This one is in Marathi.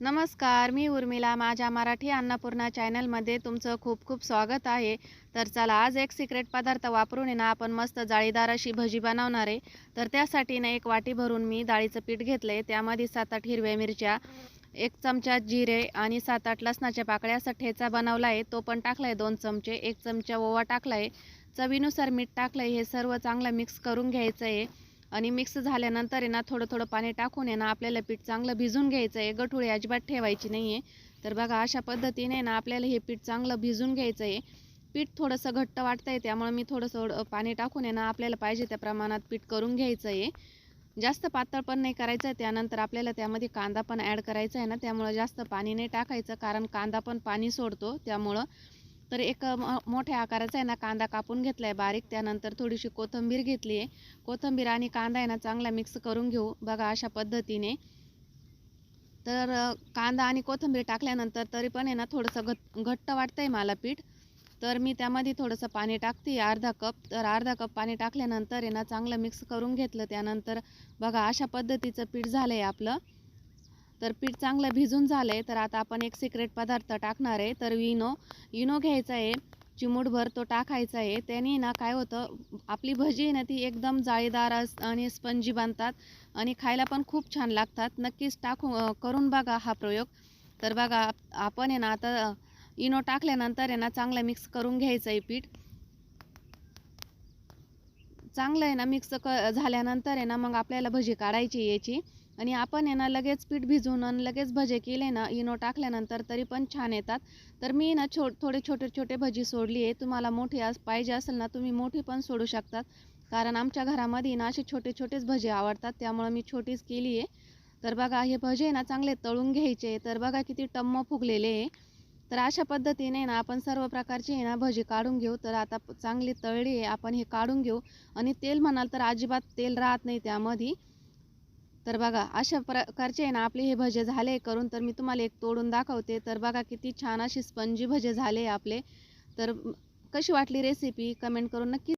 नमस्कार मी उर्मिला. माझ्या मराठी अन्नपूर्णा चॅनलमध्ये तुमचं खूप खूप स्वागत आहे. तर चला आज एक सिक्रेट पदार्थ वापरून ना आपण मस्त जाळीदार अशी भजी बनवणार आहे. तर त्यासाठी ना एक वाटी भरून मी डाळीचं पीठ घेतलं आहे त्यामध्ये सात आठ हिरव्या मिरच्या एक चमचा जिरे आणि सात आठ लसणाच्या पाकळ्या असा ठेचा बनवला आहे. तो पण टाकला आहे दोन चमचे. एक चमचा ओवा टाकला आहे चवीनुसार मीठ टाकलं आहे हे सर्व चांगलं मिक्स करून घ्यायचं आहे. आणि मिक्स झाल्यानंतर आहे ना थोडं थोडं पाणी टाकून आहे ना आपल्याला पीठ चांगलं भिजून घ्यायचं आहे. गठुळी अजिबात ठेवायची नाही आहे तर बघा अशा पद्धतीने ना आपल्याला हे पीठ चांगलं भिजून घ्यायचं आहे पीठ थोडंसं घट्ट वाटतं आहे त्यामुळे मी थोडंसं थोडं पाणी टाकून आहे ना आपल्याला पाहिजे त्या प्रमाणात पीठ करून घ्यायचं आहे जास्त पातळ पण नाही करायचं आहे त्यानंतर आपल्याला त्यामध्ये कांदा पण ॲड करायचा आहे ना त्यामुळं जास्त पाणी नाही टाकायचं कारण कांदा पण पाणी सोडतो त्यामुळं तर एक मोठ्या आकाराचा आहे ना कांदा कापून घेतला आहे बारीक. त्यानंतर थोडीशी कोथिंबीर घेतली आहे. कोथिंबीर आणि कांदा आहे ना चांगला मिक्स करून घेऊ. बघा अशा पद्धतीने. तर कांदा आणि कोथिंबीर टाकल्यानंतर तरी पण आहे ना थोडंसं घट घट्ट वाटतं आहे मला पीठ. तर मी त्यामध्ये थोडंसं पाणी टाकते अर्धा कप. तर अर्धा कप पाणी टाकल्यानंतर आहे ना चांगलं मिक्स करून घेतलं. त्यानंतर बघा अशा पद्धतीचं पीठ झालं आहे आपलं. तर पीठ चांगलं भिजून झालं आहे तर आता आपण एक सिक्रेट पदार्थ टाकणार आहे. तर विनो इनो घ्यायचा आहे चिमूटभर तो टाकायचा आहे. त्याने ना काय होतं आपली भजी आहे ना ती एकदम जाळीदार अस- आणि स्पंजी बनतात आणि खायला पण खूप छान लागतात. नक्कीच टाकू करून बघा हा प्रयोग. तर बघा आपण आहे ना आता इनो टाकल्यानंतर आहे ना चांगलं मिक्स करून घ्यायचं आहे पीठ. चांगलं आहे ना मिक्स क झाल्यानंतर आहे ना मग आपल्याला भजी काढायची आहे याची. आणि आपण आहे ना लगेच पीठ भिजवून आणि लगेच भजे केले ना इनो टाकल्यानंतर तरी पण छान येतात. तर मी ना छो थोडे छोटे छोटे भजी सोडली आहे. तुम्हाला मोठी आज पाहिजे असेल ना तुम्ही मोठी पण सोडू शकतात. कारण आमच्या घरामध्ये ना असे छोटे छोटेच भजे आवडतात. त्यामुळं मी छोटीच केली आहे. तर बघा हे भजे ना चांगले तळून घ्यायचे. तर बघा किती टम्म फुगलेले आहे. तर अशा पद्धतीने ना आपण सर्व प्रकारची आहे ना भजी काढून घेऊ. तर आता चांगली तळली आहे. आपण हे काढून घेऊ. आणि तेल म्हणाल तर अजिबात तेल राहत नाही त्यामध्ये. तर बघा अशा प्रकारचे आहे ना आपले हे भजे झाले करून तर मी तुम्हाला एक तोडून दाखवते. तर बघा किती छान अशी स्पंजी भजे झाले आपले. तर कशी वाटली रेसिपी कमेंट करून नक्की